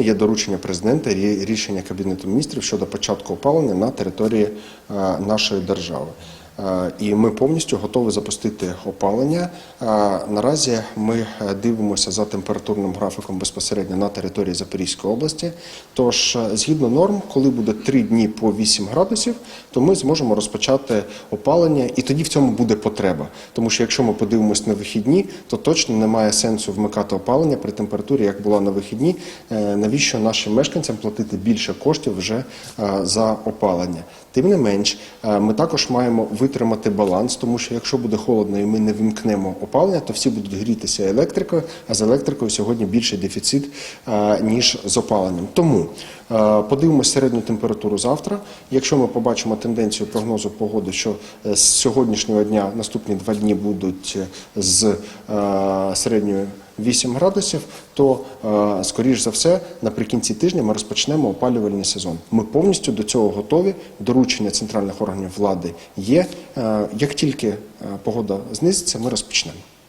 Є доручення президента, рі- рішення Кабінету міністрів щодо початку опалення на території е, нашої держави. Е, І ми повністю готові запустити опалення. Е, Наразі ми е, дивимося за температурним графіком безпосередньо на території Запорізької області. Тож, згідно норм, коли буде 3 дні по 8 градусів, то ми зможемо розпочати опалення, і тоді в цьому буде потреба. Тому що якщо ми подивимось на вихідні, то точно немає сенсу вмикати опалення при температурі, як була на вихідні. Навіщо нашим мешканцям платити більше коштів вже за опалення? Тим не менш, ми також маємо витримати баланс, тому що якщо буде холодно і ми не вимкнемо опалення, то всі будуть грітися електрикою, а з електрикою сьогодні більший дефіцит е, ніж з опаленням. Тому е, подивимося середню температуру завтра. Якщо ми побачимо тенденцію прогнозу погоди, що е, з сьогоднішнього дня наступні два дні будуть з середньою 8 градусів, то е, скоріш за все наприкінці тижня ми розпочнемо опалювальний сезон. Ми повністю до цього готові. Доручення центральних органів влади є. Е, Як тільки е, погода знизиться, ми розпочнемо.